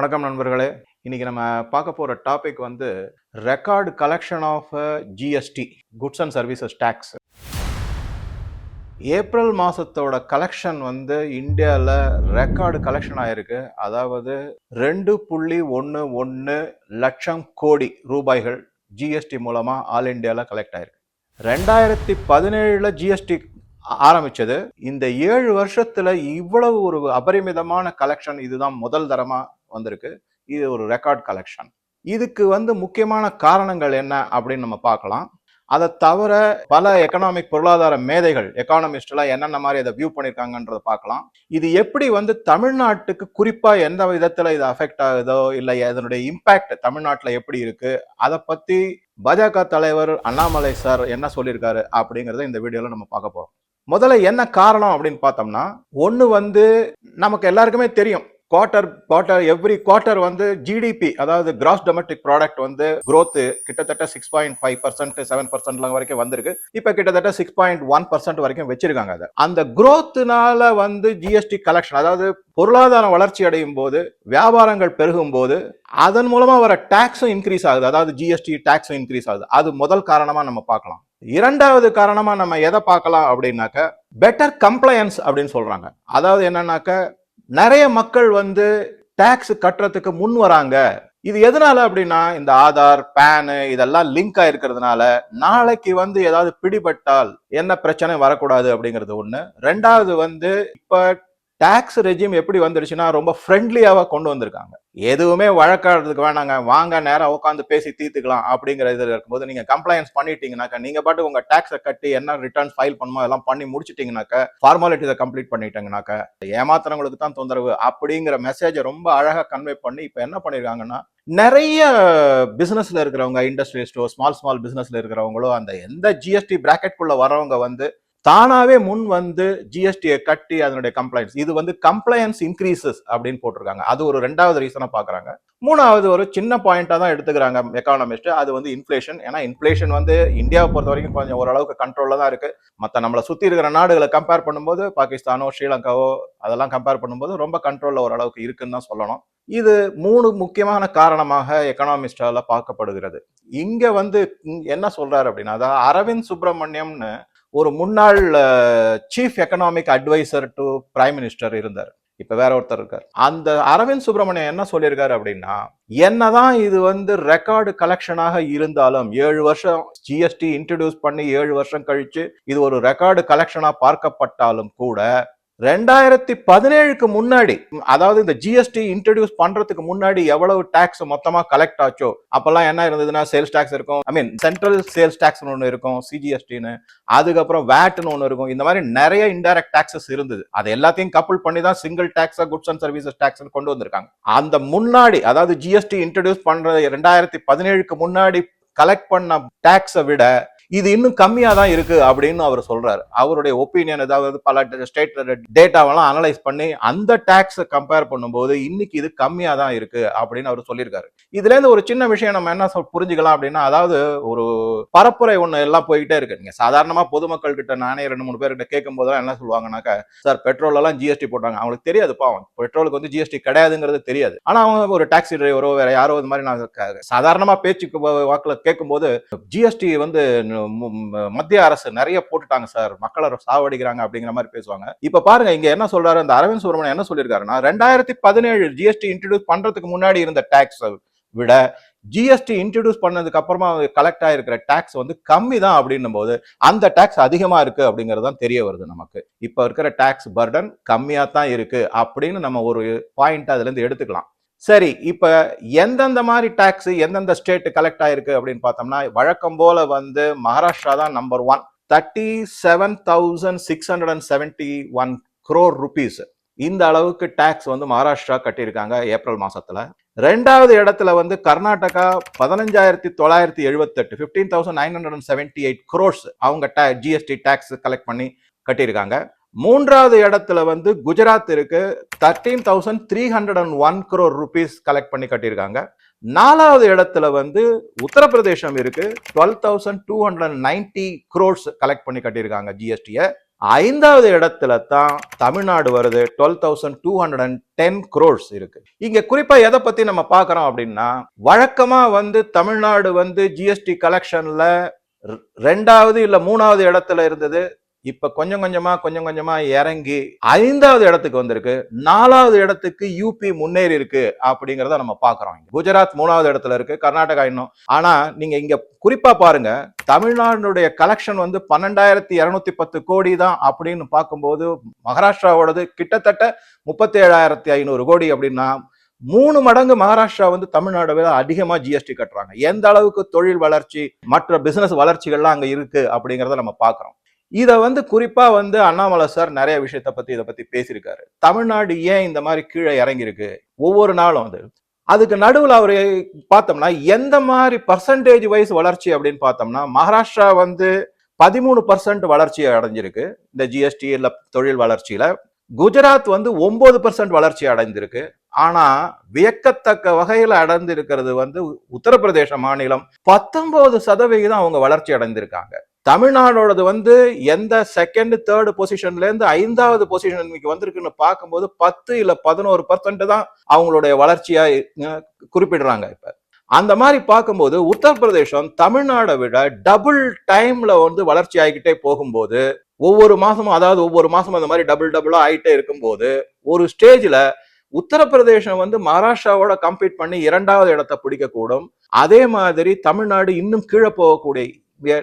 வணக்கம் நண்பர்களே. இன்றைக்கி நம்ம பார்க்க போகிற டாபிக் வந்து record collection of GST goods and services tax April மாதத்தோட கலெக்ஷன் வந்து இந்தியாவில் ரெக்கார்டு கலெக்ஷன் ஆயிருக்கு. அதாவது ரெண்டு புள்ளி ஒன்று ஒன்று லட்சம் கோடி ரூபாய்கள் ஜிஎஸ்டி மூலமாக ஆல் இந்தியாவில் கலெக்ட் ஆயிருக்கு. ரெண்டாயிரத்தி பதினேழில் ஜிஎஸ்டி ஆரம்பித்தது இந்த ஏழு வருஷத்தில் இவ்வளவு ஒரு அபரிமிதமான கலெக்ஷன் இதுதான் முதல் தரமாக வந்திருக்கு. இது ஒரு ரெக்கார்ட் கலெக்ஷன் இதுக்கு வந்து முக்கியமான காரணங்கள் என்ன அப்படின்னு நம்ம பார்க்கலாம். அதை தவிர பல எக்கனாமிக் பொருளாதார மேதைகள் எக்கானமிஸ்டெல்லாம் என்னென்ன மாதிரி அதை வியூ பண்ணியிருக்காங்கன்றதை பார்க்கலாம். இது எப்படி வந்து தமிழ்நாட்டுக்கு குறிப்பாக எந்த விதத்தில் இது அஃபெக்ட் ஆகுதோ இல்லை இதனுடைய இம்பேக்ட் தமிழ்நாட்டில் எப்படி இருக்குது அதை பற்றி பாஜக தலைவர் அண்ணாமலை சார் என்ன சொல்லியிருக்காரு அப்படிங்கிறத இந்த வீடியோவில் நம்ம பார்க்க போகிறோம் முதல்ல என்ன காரணம் அப்படின்னு பார்த்தோம்னா ஒன்று வந்து நமக்கு எல்லாருக்குமே தெரியும். குவார்ட்டர் குவார்ட்டர் எவ்ரி குவார்ட்டர் வந்து ஜிடிபி அதாவது கிராஸ் டொமெஸ்டிக் ப்ராடக்ட் வந்து க்ரோத்து கிட்டத்தட்ட six point five percent seven பர்சன்ட்லாம் வரைக்கும் வந்திருக்கு. இப்போ கிட்டத்தட்ட சிக்ஸ் பாயிண்ட் ஒன் பர்சன்ட் வரைக்கும் வச்சிருக்காங்க அதை. அந்த growthனால வந்து ஜிஎஸ்டி கலெக்ஷன் அதாவது பொருளாதார வளர்ச்சி அடையும் போது வியாபாரங்கள் பெருகும் போது அதன் மூலமா வர டேக்ஸும் இன்க்ரீஸ் ஆகுது. அதாவது ஜிஎஸ்டி டேக்ஸும் இன்க்ரீஸ் ஆகுது. அது முதல் காரணமா நம்ம பார்க்கலாம். இரண்டாவது காரணமா நம்ம எதை பார்க்கலாம் அப்படின்னாக்க பெட்டர் கம்ப்ளையன்ஸ் அப்படின்னு சொல்றாங்க. அதாவது என்னன்னாக்க நிறைய மக்கள் வந்து டாக்ஸ் கட்டுறதுக்கு முன் வராங்க. இது எதனால அப்படின்னா இந்த ஆதார் பேனு இதெல்லாம் லிங்க் ஆயிருக்கிறதுனால நாளைக்கு வந்து ஏதாவது பிடிபட்டால் என்ன பிரச்சனை வரக்கூடாது அப்படிங்கிறது ஒண்ணு. ரெண்டாவது வந்து இப்ப டேக்ஸ் ரெஜிம் எப்படி வந்துடுச்சுன்னா ரொம்ப ஃப்ரெண்ட்லியாக கொண்டு வந்திருக்காங்க. எதுவுமே வழக்காடுறதுக்கு வேணாங்க. வாங்க நேராக உட்காந்து பேசி தீர்த்துக்கலாம் அப்படிங்கிற இதில் இருக்கும்போது நீங்கள் கம்ப்ளைண்ட்ஸ் பண்ணிட்டீங்கனாக்கா நீங்கள் பாட்டு உங்கள் டேக்ஸை கட்டி என்ன ரிட்டர்ன் ஃபைல் பண்ணுமோ அதெல்லாம் பண்ணி முடிச்சிட்டிங்கனாக்கா ஃபார்மாலிட்டிஸை கம்ப்ளீட் பண்ணிட்டாங்கனாக்கா ஏமாத்துறவங்களுக்கு தான் தொந்தரவு அப்படிங்கிற மெசேஜை ரொம்ப அழகாக கன்வே பண்ணி இப்போ என்ன பண்ணியிருக்காங்கன்னா நிறைய பிஸ்னஸில் இருக்கிறவங்க இண்டஸ்ட்ரியலிஸ்டோ ஸ்மால் ஸ்மால் பிஸ்னஸில் இருக்கிறவங்களோ அந்த எந்த ஜிஎஸ்டி பிராக்கெட்குள்ள வரவங்க வந்து தானாவே முன் வந்து ஜிஎஸ்டியை கட்டி அதனுடைய கம்ப்ளைண்ட்ஸ் இது வந்து கம்ப்ளையன்ஸ் இன்க்ரீசஸ் அப்படின்னு போட்டிருக்காங்க. அது ஒரு ரெண்டாவது ரீசனா பாக்குறாங்க மூணாவது ஒரு சின்ன பாயிண்டா தான் எடுத்துக்கிறாங்க எக்கானமிஸ்ட் அது வந்து இன்ஃபிளேஷன் ஏன்னா இன்ஃபிளேஷன் வந்து இந்தியாவை பொறுத்த வரைக்கும் கொஞ்சம் ஓரளவுக்கு கண்ட்ரோல்ல தான் இருக்கு. மற்ற நம்மளை சுத்தி இருக்கிற நாடுகளை கம்பேர் பண்ணும்போது பாகிஸ்தானோ ஸ்ரீலங்காவோ அதெல்லாம் கம்பேர் பண்ணும்போது ரொம்ப கண்ட்ரோல்ல ஓரளவுக்கு இருக்குன்னு தான் சொல்லணும். இது மூணு முக்கியமான காரணமாக எக்கனாமிஸ்டால பார்க்கப்படுகிறது. இங்க வந்து என்ன சொல்றாரு அப்படின்னா அதாவது அரவிந்த் சுப்பிரமணியம்னு ஒரு முன்னாள் chief economic adviser to prime minister இருந்தார். இப்போ வேற ஒருத்தர் இருக்கார். அந்த அரவிந்த் சுப்பிரமணியம் என்ன சொல்லியிருக்காரு அப்படின்னா என்னதான் இது வந்து ரெக்கார்டு கலெக்ஷனாக இருந்தாலும் ஏழு வருஷம் ஜிஎஸ்டி இன்ட்ரடியூஸ் பண்ணி ஏழு வருஷம் கழிச்சு இது ஒரு ரெக்கார்டு கலெக்ஷனாக பார்க்கப்பட்டாலும் கூட ரெண்டாயிரத்தி பதினேழுக்கு முன்னாடி அதாவது இந்த ஜிஎஸ்டி இன்ட்ரடியூஸ் பண்றதுக்கு முன்னாடி எவ்வளவு டாக்ஸ் மொத்தமா கலெக்ட் ஆச்சோ அப்பெல்லாம் என்ன இருந்ததுன்னா சேல்ஸ் டாக்ஸ் இருக்கும். I mean central sales tax ஒன்று இருக்கும் சிஜிஎஸ்டின்னு அதுக்கப்புறம் வேட்னு ஒன்று இருக்கும். இந்த மாதிரி நிறைய இன்டைரக்ட் டாக்ஸஸ் இருந்தது. அது எல்லாத்தையும் கப்பல் பண்ணி தான் சிங்கிள் டாக்ஸா குட்ஸ் அண்ட் சர்வீசஸ் டாக்ஸ் கொண்டு வந்திருக்காங்க. அந்த முன்னாடி அதாவது ஜிஎஸ்டி இன்ட்ரடியூஸ் பண்ற ரெண்டாயிரத்தி பதினேழுக்கு முன்னாடி கலெக்ட் பண்ண டாக்ஸை விட இது இன்னும் கம்மியாக தான் இருக்குது அப்படின்னு அவர் சொல்கிறார் அவருடைய ஒப்பீனியன் ஏதாவது பல ஸ்டேட் டேட்டாவெல்லாம் அனலைஸ் பண்ணி அந்த டேக்ஸை கம்பேர் பண்ணும்போது இன்னைக்கு இது கம்மியாக தான் இருக்குது அப்படின்னு அவர் சொல்லியிருக்காரு. இதுலேருந்து ஒரு சின்ன விஷயம் நம்ம என்ன சொல் புரிஞ்சுக்கலாம் அப்படின்னா அதாவது ஒரு பரப்புரை ஒன்று எல்லாம் போய்கிட்டே இருக்கு. நீங்கள் சாதாரணமாக பொதுமக்கள் கிட்ட நானே ரெண்டு மூணு பேர்கிட்ட கேட்கும் போதெல்லாம் என்ன சொல்லுவாங்கன்னாக்கா சார் பெட்ரோலெல்லாம் ஜிஎஸ்டி போட்டாங்க. அவங்களுக்கு தெரியாது பாவம். பெட்ரோலுக்கு வந்து ஜிஎஸ்டி கிடையாதுங்கிறது தெரியாது. ஆனால் அவங்க ஒரு டாக்ஸி டிரைவரோ வேற யாரோ இந்த மாதிரி நான் சாதாரணமாக பேச்சுக்கு வாக்கில் கேட்கும்போது ஜிஎஸ்டி வந்து மத்திய அரசு நிறைய போட்டுட்டாங்க சார். மக்களை சாவடிக்கிறாங்க அப்படிங்கிற மாதிரி பேசுவாங்க. இப்ப பாருங்க இங்க என்ன சொல்றாரு? அந்த அரவிந்த் சுப்ரமணியம் என்ன சொல்லியிருக்காருன்னா ரெண்டாயிரத்தி பதினேழு ஜிஎஸ்டி இன்ட்ரடியூஸ் பண்றதுக்கு முன்னாடி இருந்த டாக்ஸ் விட ஜிஎஸ்டி இன்ட்ரடியூஸ் பண்ணதுக்கு அப்புறமா கலெக்ட் ஆயிருக்கிற டாக்ஸ் வந்து கம்மி தான் அப்படின்னும் போது அந்த டாக்ஸ் அதிகமா இருக்கு அப்படிங்கிறது தான் தெரிய வருது நமக்கு. இப்ப இருக்கிற டாக்ஸ் பர்டன் கம்மியா தான் இருக்கு அப்படின்னு நம்ம ஒரு பாயிண்ட் அதுல இருந்து எடுத்துக்கலாம். சரி இப்போ எந்தெந்த மாதிரி டேக்ஸ் எந்தெந்த ஸ்டேட் கலெக்ட் ஆயிருக்கு அப்படின்னு பார்த்தோம்னா வழக்கம் போல வந்து மகாராஷ்டிரா தான் number one thirty seven thousand six hundred and seventy one crore rupees இந்த அளவுக்கு டேக்ஸ் வந்து மகாராஷ்டிரா கட்டியிருக்காங்க ஏப்ரல் மாசத்துல. ரெண்டாவது இடத்துல வந்து கர்நாடகா பதினஞ்சாயிரத்தி தொள்ளாயிரத்தி எழுபத்தெட்டு fifteen thousand nine hundred and seventy eight crores அவங்க ஜிஎஸ்டி டேக்ஸ் கலெக்ட் பண்ணி கட்டியிருக்காங்க. மூன்றாவது இடத்துல வந்து குஜராத் இருக்கு. Thirteen thousand three hundred and one crore rupees collect பண்ணி கட்டியிருக்காங்க. நாலாவது இடத்துல வந்து உத்தரப்பிரதேசம் இருக்கு. Twelve thousand two hundred ninety crores collect பண்ணி கட்டியிருக்காங்க ஜிஎஸ்டியை ஐந்தாவது இடத்துல தான் தமிழ்நாடு வருது. Twelve thousand two hundred and ten crores இருக்கு. இங்க குறிப்பா எதை பத்தி நம்ம பார்க்கறோம் அப்படின்னா வழக்கமா வந்து தமிழ்நாடு வந்து ஜிஎஸ்டி கலெக்ஷன்ல ரெண்டாவது இல்ல மூணாவது இடத்துல இருந்தது இப்ப கொஞ்சம் கொஞ்சமா கொஞ்சம் கொஞ்சமா இறங்கி ஐந்தாவது இடத்துக்கு வந்திருக்கு. நாலாவது இடத்துக்கு யூபி முன்னேறி இருக்கு அப்படிங்கிறத நம்ம பாக்குறோம் குஜராத் மூணாவது இடத்துல இருக்கு கர்நாடகா இன்னும். ஆனா நீங்க இங்க குறிப்பா பாருங்க தமிழ்நாடுடைய கலெக்ஷன் வந்து பன்னெண்டாயிரத்தி இருநூத்தி பத்து கோடி தான் அப்படின்னு பார்க்கும்போது மகாராஷ்டிராவோடது கிட்டத்தட்ட முப்பத்தி ஏழாயிரத்தி ஐநூறு கோடி அப்படின்னா மூணு மடங்கு மகாராஷ்டிரா வந்து தமிழ்நாடு விட அதிகமா ஜிஎஸ்டி கட்டுறாங்க. எந்த அளவுக்கு தொழில் வளர்ச்சி மற்ற பிசினஸ் வளர்ச்சிகள்லாம் அங்க இருக்கு அப்படிங்கறத நம்ம பாக்குறோம் இதை வந்து குறிப்பாக வந்து அண்ணாமலை சார் நிறைய விஷயத்த பற்றி இதை பற்றி பேசியிருக்காரு. தமிழ்நாடு ஏன் இந்த மாதிரி கீழே இறங்கியிருக்கு? ஒவ்வொரு நாளும் அது. அதுக்கு நடுவில் அவர் பார்த்தோம்னா எந்த மாதிரி பர்சன்டேஜ் வைஸ் வளர்ச்சி அப்படின்னு பார்த்தோம்னா மகாராஷ்டிரா வந்து பதிமூணு பர்சன்ட் வளர்ச்சி அடைஞ்சிருக்கு. இந்த ஜிஎஸ்டி இல்லை தொழில் வளர்ச்சியில். குஜராத் வந்து ஒன்பது பர்சன்ட் வளர்ச்சி அடைந்திருக்கு ஆனா வியக்கத்தக்க வகையில அடைந்திருக்கிறது வந்து உத்தரப்பிரதேச மாநிலம் பத்தொன்பது சதவிகிதம் அவங்க வளர்ச்சி அடைந்திருக்காங்க. தமிழ்நாடோடது வந்து எந்த செகண்ட் தேர்டு பொசிஷன்ல இருந்து ஐந்தாவது பொசிஷன் இன்னைக்கு வந்திருக்குன்னு பார்க்கும்போது பத்து இல்ல பதினோரு பர்சன்ட் தான் அவங்களுடைய வளர்ச்சியா குறிப்பிடுறாங்க இப்ப. அந்த மாதிரி பார்க்கும்போது உத்தரப்பிரதேசம் தமிழ்நாடை விட டபுள் டைம்ல வந்து வளர்ச்சி ஆகிக்கிட்டே போகும்போது ஒவ்வொரு மாசமும் அதாவது ஒவ்வொரு மாசமும் அந்த மாதிரி டபுள் டபுளா ஆயிட்டே இருக்கும்போது ஒரு ஸ்டேஜ்ல உத்தரப்பிரதேசம் வந்து மகாராஷ்டிராவோட கம்பீட் பண்ணி இரண்டாவது இடத்தை பிடிக்கக்கூடும். அதே மாதிரி தமிழ்நாடு இன்னும் கீழே போகக்கூடிய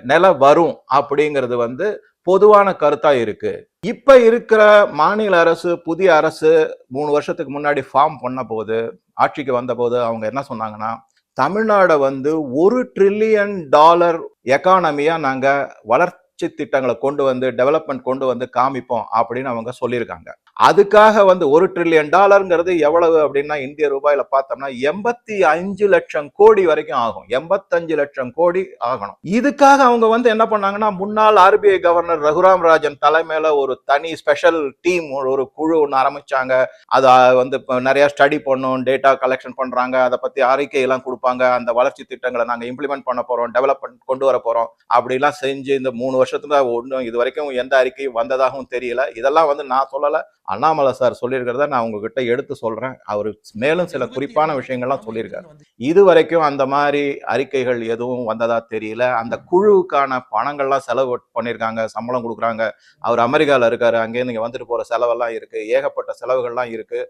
நிலை வரும் அப்படிங்கிறது வந்து பொதுவான கருத்தா இருக்கு. இப்ப இருக்கிற மாநில அரசு புதிய அரசு மூணு வருஷத்துக்கு முன்னாடி ஃபார்ம் பண்ண போது ஆட்சிக்கு வந்த போது அவங்க என்ன சொன்னாங்கன்னா தமிழ்நாடை வந்து ஒரு ட்ரில்லியன் டாலர் எக்கானமியா நாங்க வளர்ச்சி திட்டங்களை கொண்டு வந்து டெவலப்மெண்ட் கொண்டு வந்து காமிப்போம் அப்படின்னு அவங்க சொல்லியிருக்காங்க. அதுக்காக வந்து ஒரு ட்ரில்லியன் டாலருங்கிறது எவ்வளவு அப்படின்னா இந்திய ரூபாயில பார்த்தோம்னா எண்பத்தி அஞ்சு லட்சம் கோடி வரைக்கும் ஆகும். எண்பத்தஞ்சு லட்சம் கோடி ஆகணும். இதுக்காக அவங்க வந்து என்ன பண்ணாங்கன்னா முன்னாள் ஆர்பிஐ கவர்னர் ரகுராம் ராஜன் தலைமையில ஒரு தனி ஸ்பெஷல் டீம் ஒரு குழு ஒன்று ஆரம்பிச்சாங்க. அதை வந்து நிறைய ஸ்டடி பண்ணும் டேட்டா கலெக்ஷன் பண்றாங்க அதை பத்தி அறிக்கை எல்லாம் கொடுப்பாங்க. அந்த வளர்ச்சி திட்டங்களை நாங்க இம்ப்ளிமெண்ட் பண்ண போறோம் டெவலப்மெண்ட் கொண்டு வர போறோம். அப்படிலாம் செஞ்சு இந்த மூணு வருஷத்துல ஒன்றும் இது வரைக்கும் எந்த அறிக்கையும் வந்ததாகவும் தெரியல. இதெல்லாம் வந்து நான் சொல்லல. அண்ணாமலை சார் சொல்லியிருக்கிறத நான் உங்ககிட்ட எடுத்து சொல்றேன். அவர் மேலும் சில குறிப்பான விஷயங்கள்லாம் சொல்லியிருக்காரு. இது வரைக்கும் அந்த மாதிரி அறிக்கைகள் எதுவும் வந்ததா தெரியல. அந்த குழுவுக்கான பணங்கள்லாம் செலவு பண்ணியிருக்காங்க சம்பளம் கொடுக்குறாங்க. அவர் அமெரிக்கால இருக்காரு அங்கேருந்து இங்க வந்துட்டு போற செலவெல்லாம் இருக்கு ஏகப்பட்ட செலவுகள்லாம் இருக்கு.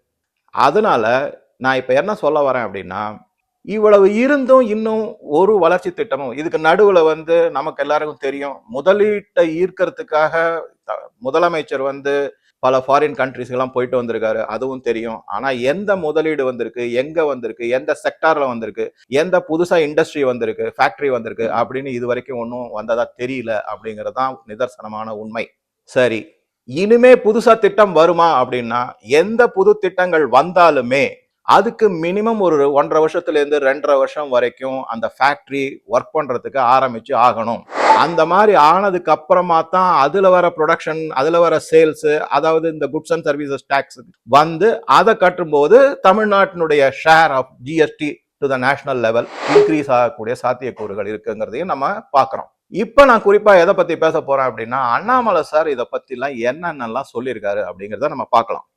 அதனால நான் இப்ப என்ன சொல்ல வரேன் அப்படின்னா இவ்வளவு இருந்தும் இன்னும் ஒரு வளர்ச்சி திட்டமும் இதுக்கு நடுவுல வந்து நமக்கு எல்லாருக்கும் தெரியும் முதலீட்டை ஈர்க்கறதுக்காக முதலமைச்சர் வந்து பல ஃபாரின் கண்ட்ரிஸ்க்கெல்லாம் போயிட்டு வந்திருக்காரு. அதுவும் தெரியும். ஆனால் எந்த முதலீடு வந்திருக்கு எங்கே வந்திருக்கு எந்த செக்டாரில் வந்திருக்கு எந்த புதுசாக இண்டஸ்ட்ரி வந்திருக்கு ஃபேக்ட்ரி வந்திருக்கு அப்படின்னு இது வரைக்கும் ஒன்றும் வந்ததா தெரியல அப்படிங்கிறது தான் நிதர்சனமான உண்மை. சரி. இனிமே புதுசா திட்டம் வருமா அப்படின்னா எந்த புது திட்டங்கள் வந்தாலுமே அதுக்கு மினிமம் ஒரு ஒன்றரை வருஷத்துலேருந்து ரெண்டரை வருஷம் வரைக்கும் அந்த ஃபேக்ட்ரி ஒர்க் பண்ணுறதுக்கு ஆரம்பித்து ஆகணும். அந்த மாதிரி ஆனதுக்கு அப்புறமா தான் அதில் வர ப்ரொடக்ஷன் அதில் வர சேல்ஸு அதாவது இந்த குட்ஸ் அண்ட் சர்வீசஸ் டேக்ஸ் வந்து அதை கட்டும்போது தமிழ்நாட்டினுடைய share of GST to the national level increase ஆகக்கூடிய சாத்தியக்கூறுகள் இருக்குங்கிறதையும் நம்ம பார்க்குறோம். இப்போ நான் குறிப்பாக எதை பற்றி பேச போகிறேன் அப்படின்னா அண்ணாமலை சார் இதை பற்றிலாம் என்னென்னலாம் சொல்லியிருக்காரு அப்படிங்கிறத நம்ம பார்க்கலாம்.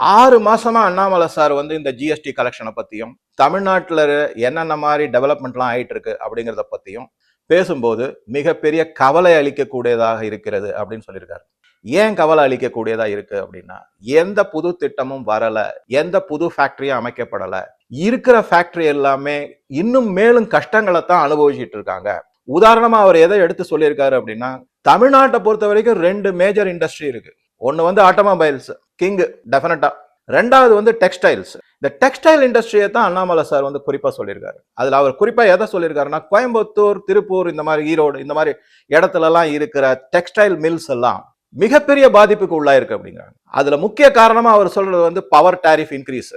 ஆறு மாசமா அண்ணாமலை சார் வந்து இந்த ஜிஎஸ்டி கலெக்ஷனை பத்தியும் தமிழ்நாட்டில் என்னென்ன மாதிரி டெவலப்மெண்ட்லாம் ஆயிட்டு இருக்கு அப்படிங்கிறத பத்தியும் பேசும்போது மிகப்பெரிய கவலை அளிக்கக்கூடியதாக இருக்கிறது அப்படின்னு சொல்லியிருக்காரு. ஏன் கவலை அளிக்கக்கூடியதா இருக்கு அப்படின்னா எந்த புது திட்டமும் வரல எந்த புது ஃபேக்டரியும் அமைக்கப்படல இருக்கிற ஃபேக்டரி எல்லாமே இன்னும் மேலும் கஷ்டங்களை தான் அனுபவிச்சிட்டு இருக்காங்க. உதாரணமா அவர் எதை எடுத்து சொல்லியிருக்காரு அப்படின்னா தமிழ்நாட்டை பொறுத்த வரைக்கும் ரெண்டு மேஜர் இண்டஸ்ட்ரி இருக்கு. ஒன்று வந்து ஆட்டோமொபைல்ஸ் கிங் டெஃபினட்டா ரெண்டாவது வந்து டெக்ஸ்டைல்ஸ் இந்த டெக்ஸ்டைல் இண்டஸ்ட்ரியை தான் அண்ணாமலை சார் வந்து குறிப்பாக சொல்லியிருக்காரு. அதில் அவர் குறிப்பாக எதை சொல்லியிருக்காருன்னா கோயம்புத்தூர் திருப்பூர் இந்த மாதிரி ஈரோடு இந்த மாதிரி இடத்துலலாம் இருக்கிற டெக்ஸ்டைல் மில்ஸ் எல்லாம் மிகப்பெரிய பாதிப்புக்கு உள்ளாயிருக்கு அப்படிங்கிறாங்க. அதில் முக்கிய காரணமாக அவர் சொல்றது வந்து பவர் டேரிஃப் இன்க்ரீஸ்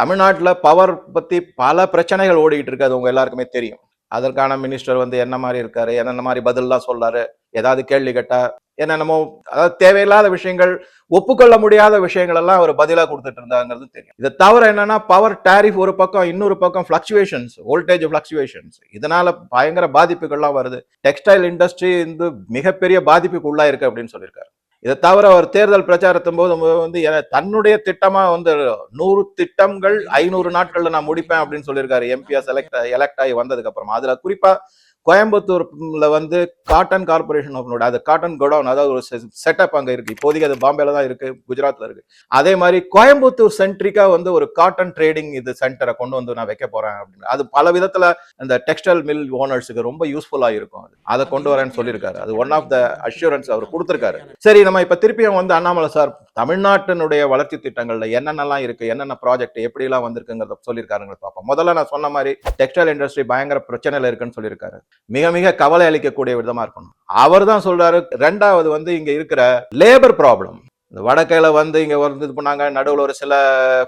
தமிழ்நாட்டில் பவர் பற்றி பல பிரச்சனைகள் ஓடிக்கிட்டு இருக்கு அது உங்கள் எல்லாருக்குமே தெரியும். அதற்கான மினிஸ்டர் வந்து என்ன மாதிரி இருக்காரு என்னென்ன மாதிரி பதில்லாம் சொல்றாரு ஏதாவது கேள்வி கேட்டா என்னென்னமோ அதாவது தேவையில்லாத விஷயங்கள் ஒப்புக்கொள்ள முடியாத விஷயங்கள் எல்லாம் அவர் பதிலா கொடுத்துட்டு இருந்தாங்கிறது தெரியும். இதை தவிர என்னன்னா பவர் டேரிஃப் ஒரு பக்கம் இன்னொரு பக்கம் ஃபிளக்சுவேஷன்ஸ் வோல்டேஜ் ஃபிளக்சுவேஷன்ஸ் இதனால பயங்கர பாதிப்புகள்லாம் வருது. டெக்ஸ்டைல் இண்டஸ்ட்ரி வந்து மிகப்பெரிய பாதிப்புக்கு உள்ளா இருக்கு அப்படின்னு சொல்லியிருக்காரு. இதை தவிர அவர் தேர்தல் பிரச்சாரத்தும் போது வந்து தன்னுடைய திட்டமா வந்து நூறு திட்டங்கள் ஐநூறு நாட்கள்ல நான் முடிப்பேன் அப்படின்னு சொல்லியிருக்காரு. எம்பியா செலக்ட் எலெக்ட் ஆகி வந்ததுக்கு அப்புறமா. அதுல குறிப்பா கோயம்புத்தூர்ல வந்து காட்டன் கார்பரேஷன் ஆஃப் அது காட்டன் கோடவுன் அதாவது ஒரு செட்டப் அங்கே இருக்கு. இப்போதைக்கு அது பாம்பேல தான் இருக்கு குஜராத்ல இருக்கு. அதே மாதிரி கோயம்புத்தூர் சென்ட்ரிக்கா வந்து ஒரு காட்டன் ட்ரேடிங் இது சென்டரை கொண்டு வந்து நான் வைக்க போறேன் அப்படின்னு. அது பல விதத்துல இந்த டெக்ஸ்டைல் மில் ஓனர்ஸுக்கு ரொம்ப யூஸ்ஃபுல்லா இருக்கும் அது. அதை கொண்டு வரேன்னு சொல்லியிருக்காரு. அது ஒன் ஆஃப் த அஷூரன்ஸ் அவர் கொடுத்துருக்காரு. சரி நம்ம இப்ப திருப்பியும் வந்து அண்ணாமலை சார் தமிழ்நாட்டினுடைய வளர்ச்சி திட்டங்கள்ல என்னென்னலாம் இருக்கு என்னென்ன ப்ராஜெக்ட் எப்படிலாம் வந்திருக்குங்கிறத சொல்லியிருக்காருங்க பார்ப்போம். முதல்ல நான் சொன்ன மாதிரி டெக்ஸ்டைல் இண்டஸ்ட்ரி பயங்கர பிரச்சனையில இருக்குன்னு சொல்லியிருக்காரு. மிக மிக கவலை அளிக்கக்கூடிய விதமா இருக்கணும். அவர் தான் சொல்றாரு ரெண்டாவது வந்து இங்க இருக்கிற லேபர் ப்ராப்ளம் இந்த வடக்கையில் வந்து இங்கே வந்து இது பண்ணாங்க. நடுவில் ஒரு சில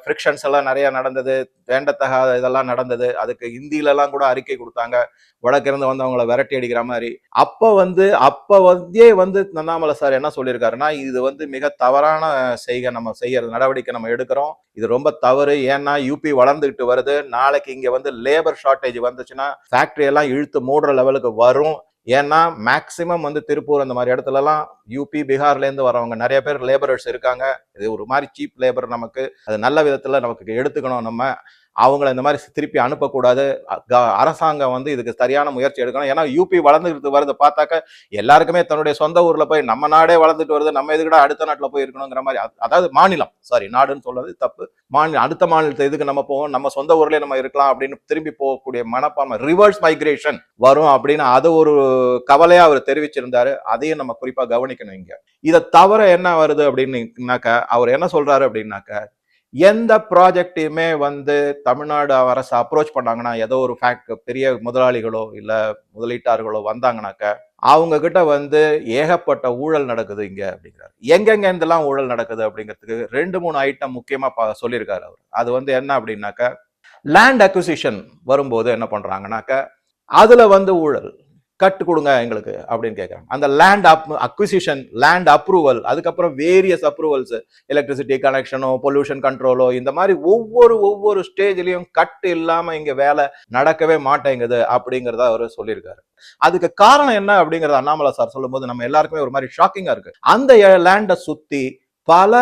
ஃப்ரிக்ஷன்ஸ் எல்லாம் நிறையா நடந்தது. வேண்டத்தகாத இதெல்லாம் நடந்தது. அதுக்கு ஹிந்தியிலலாம் கூட அறிக்கை கொடுத்தாங்க. வடக்கிருந்து வந்து அவங்கள விரட்டி அடிக்கிற மாதிரி. அப்போ வந்து அப்போ வந்தே வந்து அண்ணாமலை சார் என்ன சொல்லியிருக்காருன்னா இது வந்து மிக தவறான செய்கை நம்ம செய்யறது நடவடிக்கை நம்ம எடுக்கிறோம். இது ரொம்ப தவறு. ஏன்னா யூபி வளர்ந்துக்கிட்டு வருது. நாளைக்கு இங்கே வந்து லேபர் ஷார்ட்டேஜ் வந்துச்சுன்னா ஃபேக்ட்ரி எல்லாம் இழுத்து மூடுற லெவலுக்கு வரும். ஏன்னா மேக்சிமம் வந்து திருப்பூர் அந்த மாதிரி இடத்துலலாம் யூபி பீகார்லேருந்து வரவங்க நிறைய பேர் லேபரர்ஸ் இருக்காங்க. இது ஒரு மாதிரி சீப் லேபர் நமக்கு. அது நல்ல விதத்தில் நமக்கு எடுத்துக்கணும் நம்ம. அவங்கள இந்த மாதிரி திருப்பி அனுப்பக்கூடாது. க- அரசாங்கம் வந்து இதுக்கு சரியான முயற்சி எடுக்கணும். ஏன்னா யூபி வளர்ந்துட்டு வருது பார்த்தாக்க எல்லாருக்குமே தன்னுடைய சொந்த ஊரில் போய் நம்ம நாடே வளர்ந்துட்டு வருது. நம்ம எதுக்குடா அடுத்த நாட்டில் போய் இருக்கணுங்கிற மாதிரி. அதாவது மாநிலம். சாரி நாடுன்னு சொல்றது தப்பு. மாநிலம் அடுத்த மாநிலத்தை எதுக்கு நம்ம போவோம்? நம்ம சொந்த ஊர்லேயே நம்ம இருக்கலாம் அப்படின்னு திரும்பி போகக்கூடிய மனப்பான்மை ரிவர்ஸ் மைக்ரேஷன் வரும் அப்படின்னு அது ஒரு கவலையாக அவர் தெரிவிச்சிருந்தாரு. அதையும் நம்ம குறிப்பாக கவனிக்கணும் இங்கே. இதை தவிர என்ன வருது அப்படின்னாக்க அவர் என்ன சொல்றாரு அப்படின்னாக்க எந்த ப்ராஜெக்டையுமே வந்து தமிழ்நாடு அரசு அப்ரோச் பண்ணாங்கன்னா ஏதோ ஒரு ஃபேக்ட் பெரிய முதலாளிகளோ இல்லை முதலீட்டார்களோ வந்தாங்கனாக்க அவங்க கிட்ட வந்து ஏகப்பட்ட ஊழல் நடக்குது இங்க அப்படிங்கிறாரு. எங்கெங்க இருந்தெல்லாம் ஊழல் நடக்குது அப்படிங்கிறதுக்கு ரெண்டு மூணு ஐட்டம் முக்கியமா பா- சொல்லியிருக்காரு அவர். அது வந்து என்ன அப்படின்னாக்க லேண்ட் அக்விசிஷன் வரும்போது என்ன பண்றாங்கனாக்க அதுல வந்து ஊழல். கட்டு கொடுங்க எங்களுக்கு அப்படின்னு கேட்குறாங்க அந்த land up acquisition land approval அதுக்கப்புறம் வேரியஸ் அப்ரூவல்ஸ் எலக்ட்ரிசிட்டி கனெக்ஷனோ பொல்யூஷன் கண்ட்ரோலோ இந்த மாதிரி ஒவ்வொரு ஒவ்வொரு ஸ்டேஜ்லேயும் கட்டு இல்லாமல் இங்கே வேலை நடக்கவே மாட்டேங்குது அப்படிங்கிறத அவர் சொல்லியிருக்காரு. அதுக்கு காரணம் என்ன அப்படிங்கிறத அண்ணாமலை சார் சொல்லும்போது நம்ம எல்லாருக்குமே ஒரு மாதிரி ஷாக்கிங்காக இருக்கு. அந்த லேண்டை சுற்றி பல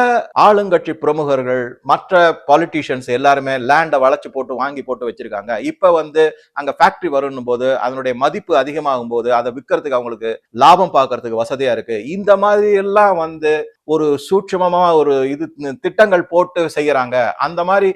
ஆளுங்கட்சி பிரமுகர்கள் மற்ற பாலிட்டிஷியன்ஸ் எல்லாருமே லேண்டை வளைச்சு போட்டு வாங்கி போட்டு வச்சிருக்காங்க. இப்போ வந்து அங்கே ஃபேக்ட்ரி வரணும் போது அதனுடைய மதிப்பு அதிகமாகும் போது அதை விற்கிறதுக்கு அவங்களுக்கு லாபம் பார்க்கறதுக்கு வசதியா இருக்கு. இந்த மாதிரி எல்லாம் வந்து ஒரு சூட்சமமா ஒரு இது திட்டங்கள் போட்டு செய்யறாங்க. அந்த மாதிரி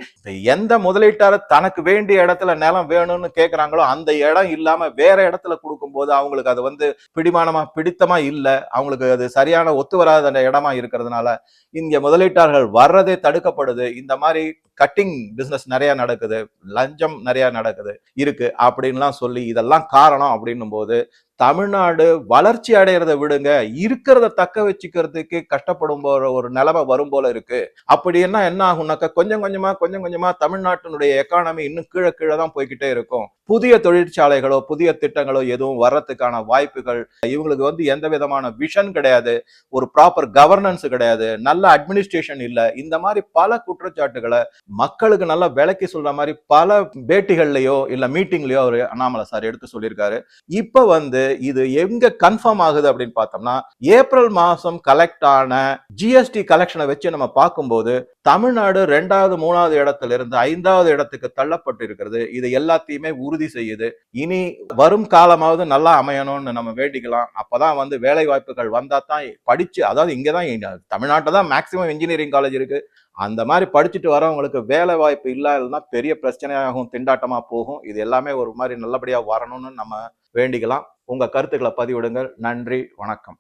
எந்த முதலீட்டார தனக்கு வேண்டிய இடத்துல நிலம் வேணும்னு கேட்கறாங்களோ அந்த இடம் இல்லாம வேற இடத்துல கொடுக்கும்போது அவங்களுக்கு அது வந்து பிடிமானமா பிடித்தமா இல்லை. அவங்களுக்கு அது சரியான ஒத்து வராத அந்த இடமா இருக்கிறதுனால இங்க முதலீட்டாளர்கள் வர்றதே தடுக்கப்படுது. இந்த மாதிரி கட்டிங் பிசினஸ் நிறைய நடக்குது. லஞ்சம் நிறைய நடக்குது. இருக்கு. அப்படின்லாம் சொல்லி இதெல்லாம் காரணம் அப்படின்னும் போது தமிழ்நாடு வளர்ச்சி அடையிறத விடுங்க. இருக்கிறத தக்க வச்சுக்கிறதுக்கு கஷ்டப்படும் போற ஒரு நிலைமை வரும் போல இருக்கு. அப்படின்னா என்ன ஆகும்னாக்கா கொஞ்சம் கொஞ்சமா கொஞ்சம் கொஞ்சமா தமிழ்நாட்டினுடைய எக்கானமி இன்னும் கீழே கீழே தான் போய்கிட்டே இருக்கும். புதிய தொழிற்சாலைகளோ புதிய திட்டங்களோ எதுவும் வர்றதுக்கான வாய்ப்புகள் இவங்களுக்கு வந்து எந்த விதமான விஷன் கிடையாது. ஒரு ப்ராப்பர் கவர்னன்ஸ் கிடையாது. நல்ல அட்மினிஸ்ட்ரேஷன் இல்லை. இந்த மாதிரி பல குற்றச்சாட்டுகளை மக்களுக்கு நல்லா விளக்கி சொல்ற மாதிரி பல பேட்டிகள்லையோ இல்லை மீட்டிங்லயோ அவர் அண்ணாமலை சார் எடுத்து சொல்லியிருக்காரு. இப்போ வந்து இது எங்க கன்ஃபார்ம் ஆகுது அப்படின்னு பார்த்தோம்னா ஏப்ரல் மாசம் கலெக்ட் ஆன ஜிஎஸ்டி கலெக்ஷனை வச்சு நம்ம பார்க்கும்போது தமிழ்நாடு ரெண்டாவது மூணாவது இடத்துல இருந்து ஐந்தாவது இடத்துக்கு தள்ளப்பட்டு இருக்கிறது இது எல்லாத்தையுமே உறுதி செய்யுது. இனி வரும் காலமாவது நல்லா அமையணும்னு நம்ம வேண்டிக்கலாம். அப்பதான் வந்து வேலை வாய்ப்புகள் வந்தா தான் படிச்சு அதாவது இங்கதான் தமிழ்நாட்டில் தான் மேக்சிமம் இன்ஜினியரிங் காலேஜ் இருக்கு. அந்த மாதிரி படிச்சுட்டு வரவங்களுக்கு வேலை வாய்ப்பு இல்லாததுன்னா பெரிய பிரச்சனையாகும் திண்டாட்டமா போகும். இது எல்லாமே ஒரு மாதிரி நல்லபடியா வரணும்னு நம்ம வேண்டிக்கலாம். உங்கள் கருத்துக்களை பதிவிடுங்கள். நன்றி வணக்கம்.